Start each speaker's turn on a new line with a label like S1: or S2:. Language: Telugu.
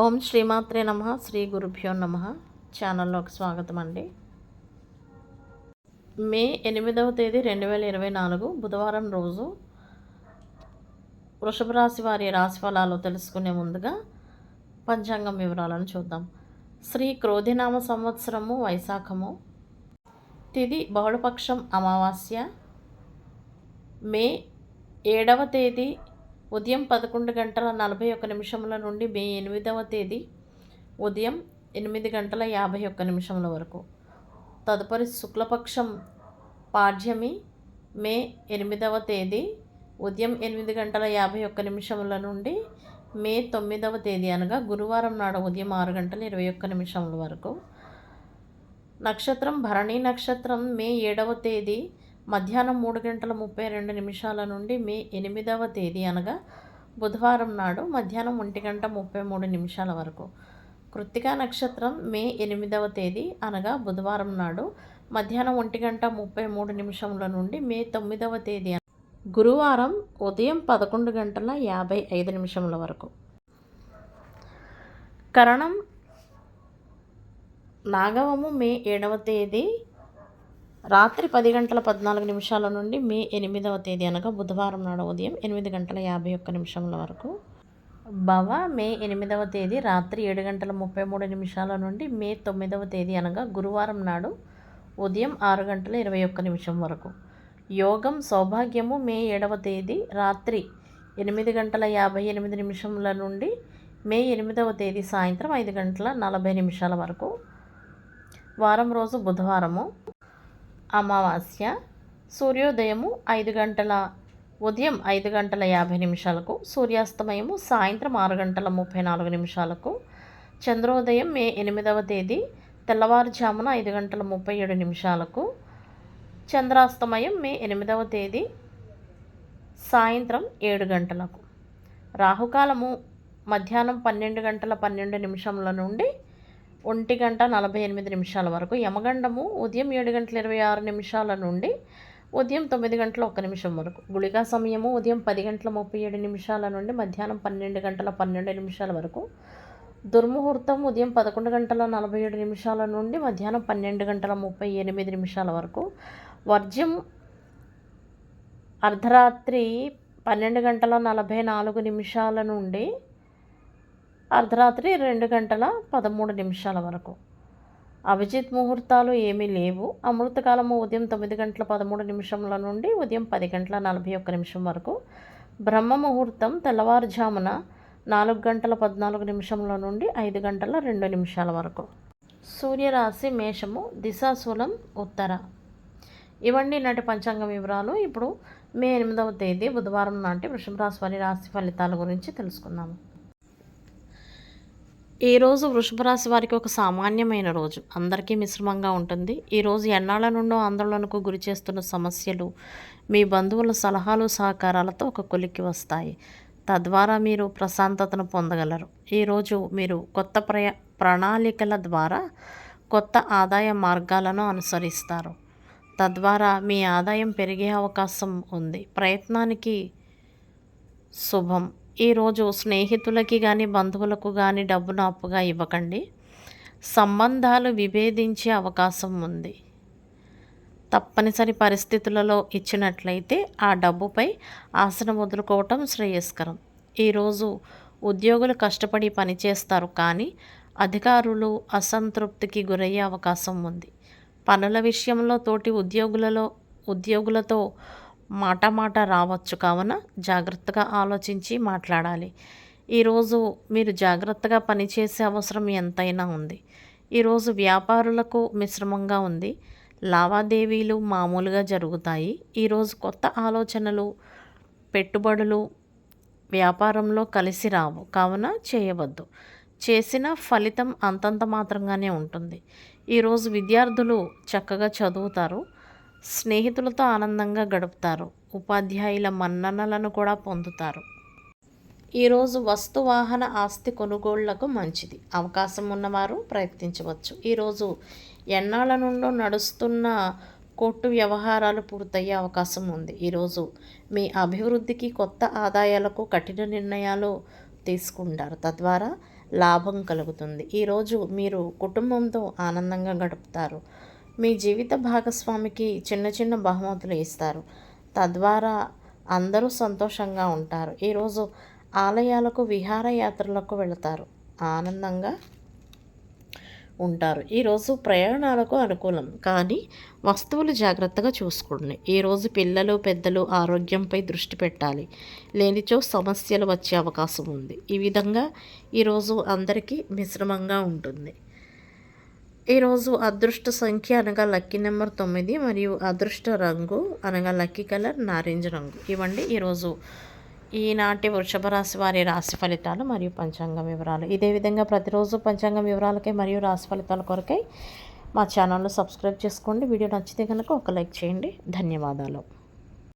S1: ఓం శ్రీమాత్రే నమ శ్రీ గురుభ్యో నమ. ఛానల్లోకి స్వాగతం అండి. మే ఎనిమిదవ తేదీ రెండు వేల ఇరవై నాలుగు బుధవారం రోజు వృషభ రాశి వారి రాశి ఫలాలు తెలుసుకునే ముందుగా పంచాంగం వివరాలను చూద్దాం. శ్రీ క్రోధినామ సంవత్సరము వైశాఖము. తిది బహుళపక్షం అమావాస్య. మే ఏడవ తేదీ ఉదయం పదకొండు గంటల నలభై ఒక్క నిమిషముల నుండి మే ఎనిమిదవ తేదీ ఉదయం ఎనిమిది గంటల యాభై ఒక్క నిమిషముల వరకు. తదుపరి శుక్లపక్షం పాడ్యమి మే ఎనిమిదవ తేదీ ఉదయం ఎనిమిది గంటల యాభై ఒక్క నిమిషముల నుండి మే తొమ్మిదవ తేదీ అనగా గురువారం నాడు ఉదయం ఆరు గంటల ఇరవై ఒక్క నిమిషముల వరకు. నక్షత్రం భరణి నక్షత్రం మే ఏడవ తేదీ మధ్యాహ్నం మూడు గంటల ముప్పై రెండు నిమిషాల నుండి మే ఎనిమిదవ తేదీ అనగా బుధవారం నాడు మధ్యాహ్నం ఒంటి గంట ముప్పై మూడు నిమిషాల వరకు. కృత్తికా నక్షత్రం మే ఎనిమిదవ తేదీ అనగా బుధవారం నాడు మధ్యాహ్నం ఒంటి గంట ముప్పై మూడు నిమిషముల నుండి మే తొమ్మిదవ తేదీ గురువారం ఉదయం పదకొండు గంటల యాభై ఐదు నిమిషముల వరకు. కరణం నాగవము మే ఏడవ తేదీ రాత్రి పది గంటల పద్నాలుగు నిమిషాల నుండి మే ఎనిమిదవ తేదీ అనగా బుధవారం నాడు ఉదయం ఎనిమిది గంటల యాభై ఒక్క నిమిషముల వరకు. భవ మే ఎనిమిదవ తేదీ రాత్రి ఏడు గంటల ముప్పై మూడు నిమిషాల నుండి మే తొమ్మిదవ తేదీ అనగా గురువారం నాడు ఉదయం ఆరు గంటల ఇరవై ఒక్క నిమిషం వరకు. యోగం సౌభాగ్యము మే ఏడవ తేదీ రాత్రి ఎనిమిది గంటల యాభై ఎనిమిది నిమిషముల నుండి మే ఎనిమిదవ తేదీ సాయంత్రం ఐదు గంటల నలభై నిమిషాల వరకు. వారం రోజు బుధవారము. అమావాస్య సూర్యోదయము ఐదు గంటల ఉదయం ఐదు గంటల యాభై నిమిషాలకు సూర్యాస్తమయము సాయంత్రం ఆరు గంటల ముప్పై నాలుగు నిమిషాలకు చంద్రోదయం మే ఎనిమిదవ తేదీ తెల్లవారుజామున ఐదు గంటల ముప్పై ఏడు నిమిషాలకు చంద్రాస్తమయం మే ఎనిమిదవ తేదీ సాయంత్రం ఏడు గంటలకు. రాహుకాలము మధ్యాహ్నం పన్నెండు గంటల పన్నెండు నిమిషంలో నుండి ఒంటి గంట నలభై ఎనిమిది నిమిషాల వరకు. యమగండము ఉదయం ఏడు గంటల ఇరవై ఆరు నిమిషాల నుండి ఉదయం తొమ్మిది గంటల ఒక్క నిమిషం వరకు. గుళికా సమయము ఉదయం పది గంటల ముప్పై ఏడు నిమిషాల నుండి మధ్యాహ్నం పన్నెండు గంటల పన్నెండు నిమిషాల వరకు. దుర్ముహూర్తం ఉదయం పదకొండు గంటల నలభై ఏడు నిమిషాల నుండి మధ్యాహ్నం పన్నెండు గంటల ముప్పై ఎనిమిది నిమిషాల వరకు. వర్జ్యం అర్ధరాత్రి పన్నెండు గంటల నలభై నాలుగు నిమిషాల నుండి అర్ధరాత్రి రెండు గంటల పదమూడు నిమిషాల వరకు. అభిజిత్ ముహూర్తాలు ఏమీ లేవు. అమృతకాలము ఉదయం తొమ్మిది గంటల పదమూడు నిమిషముల నుండి ఉదయం పది గంటల నలభై ఒక్క నిమిషం వరకు. బ్రహ్మ ముహూర్తం తెల్లవారుజామున నాలుగు గంటల పద్నాలుగు నిమిషముల నుండి ఐదు గంటల రెండు నిమిషాల వరకు. సూర్యరాశి మేషము దిశాశూలం ఉత్తర. ఇవన్నీ నాటి పంచాంగ వివరాలు. ఇప్పుడు మే ఎనిమిదవ తేదీ బుధవారం నాటి వృషభ రాశి వారి రాశి ఫలితాల గురించి తెలుసుకుందాము. ఈరోజు వృషభ రాశి వారికి ఒక సామాన్యమైన రోజు. అందరికీ మిశ్రమంగా ఉంటుంది. ఈరోజు ఎన్నాళ్ళ నుండో ఆందోళనకు గురి చేస్తున్న సమస్యలు మీ బంధువుల సలహాలు సహకారాలతో ఒక కొలిక్కి వస్తాయి. తద్వారా మీరు ప్రశాంతతను పొందగలరు. ఈరోజు మీరు కొత్త ప్రయ ప్రణాళికల ద్వారా కొత్త ఆదాయ మార్గాలను అనుసరిస్తారు. తద్వారా మీ ఆదాయం పెరిగే అవకాశం ఉంది. ప్రయత్నానికి శుభం. ఈరోజు స్నేహితులకి కానీ బంధువులకు కానీ డబ్బును అప్పుగా ఇవ్వకండి. సంబంధాలు విభేదించే అవకాశం ఉంది. తప్పనిసరి పరిస్థితులలో ఇచ్చినట్లయితే ఆ డబ్బుపై ఆశను వదులుకోవటం శ్రేయస్కరం. ఈరోజు ఉద్యోగులు కష్టపడి పనిచేస్తారు కానీ అధికారులు అసంతృప్తికి గురయ్యే అవకాశం ఉంది. పనుల విషయంలో తోటి ఉద్యోగులలో ఉద్యోగులతో మాట మాట రావచ్చు కావున జాగ్రత్తగా ఆలోచించి మాట్లాడాలి. ఈరోజు మీరు జాగ్రత్తగా పనిచేసే అవసరం ఎంతైనా ఉంది. ఈరోజు వ్యాపారులకు మిశ్రమంగా ఉంది. లావాదేవీలు మామూలుగా జరుగుతాయి. ఈరోజు కొత్త ఆలోచనలు పెట్టుబడులు వ్యాపారంలో కలిసి రావు కావున చేయవద్దు. చేసిన ఫలితం అంతంత మాత్రంగానే ఉంటుంది. ఈరోజు విద్యార్థులు చక్కగా చదువుతారు. స్నేహితులతో ఆనందంగా గడుపుతారు. ఉపాధ్యాయుల మన్ననలను కూడా పొందుతారు. ఈరోజు వస్తు వాహన ఆస్తి కొనుగోళ్ళకు మంచిది. అవకాశం ఉన్నవారు ప్రయత్నించవచ్చు. ఈరోజు ఎన్నాళ్ళ నుండో నడుస్తున్న కోర్టు వ్యవహారాలు పూర్తయ్యే అవకాశం ఉంది. ఈరోజు మీ అభివృద్ధికి కొత్త ఆదాయాలకు కఠిన నిర్ణయాలు తీసుకుంటారు. తద్వారా లాభం కలుగుతుంది. ఈరోజు మీరు కుటుంబంతో ఆనందంగా గడుపుతారు. మీ జీవిత భాగస్వామికి చిన్న చిన్న బహుమతులు ఇస్తారు. తద్వారా అందరూ సంతోషంగా ఉంటారు. ఈరోజు ఆలయాలకు విహారయాత్రలకు వెళతారు. ఆనందంగా ఉంటారు. ఈరోజు ప్రయాణాలకు అనుకూలం. కానీ వస్తువులు జాగ్రత్తగా చూసుకోండి. ఈరోజు పిల్లలు పెద్దలు ఆరోగ్యంపై దృష్టి పెట్టాలి. లేనిచో సమస్యలు వచ్చే అవకాశం ఉంది. ఈ విధంగా ఈరోజు అందరికీ మిశ్రమంగా ఉంటుంది. ఈరోజు అదృష్ట సంఖ్య అనగా లక్కీ నెంబర్ తొమ్మిది మరియు అదృష్ట రంగు అనగా లక్కీ కలర్ నారింజ రంగు. ఇవ్వండి ఈరోజు ఈనాటి వృషభ రాశి వారి రాశి ఫలితాలు మరియు పంచాంగం వివరాలు. ఇదే విధంగా ప్రతిరోజు పంచాంగం వివరాలకై మరియు రాశి ఫలితాల కొరకై మా ఛానల్ను సబ్స్క్రైబ్ చేసుకోండి. వీడియో నచ్చితే కనుక ఒక లైక్ చేయండి. ధన్యవాదాలు.